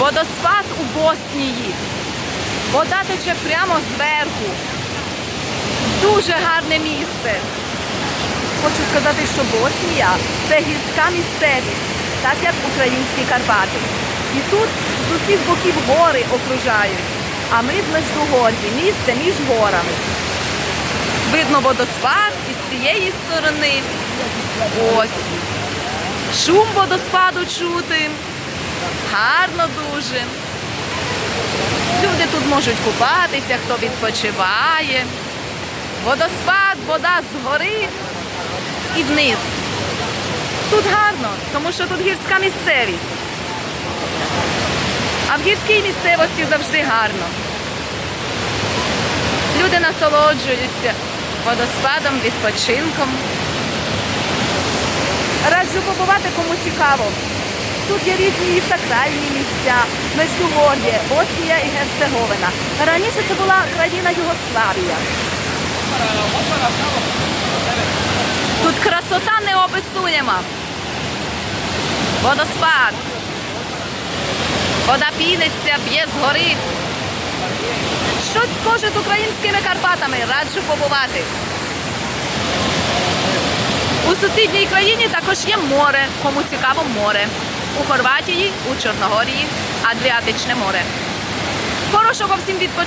Водоспад у Боснії. Вода тече прямо зверху. Дуже гарне місце. Хочу сказати, що Боснія це гірська місцевість, так як українські Карпати. І тут з усіх боків гори окружають. А ми в Междугор'ї, місце між горами. Видно водоспад із цієї сторони. Ось. Шум водоспаду чути. Гарно дуже. Люди тут можуть купатися, хто відпочиває. Водоспад, вода згори і вниз. Тут гарно, тому що тут гірська місцевість. А в гірській місцевості завжди гарно. Люди насолоджуються водоспадом, відпочинком. Раджу побувати кому цікаво. Тут є різні і сакральні місця, Междугор'я, Боснія і Герцеговина. Раніше це була країна Югославія. Тут красота неописуєма. Водоспад. Вода піниться, б'є з гори. Щось схоже з українськими Карпатами. Раджу побувати. У сусідній країні також є море, кому цікаво море. У Хорватії, у Чорногорії, Адріатичне море. Хорошого всім відпочинку.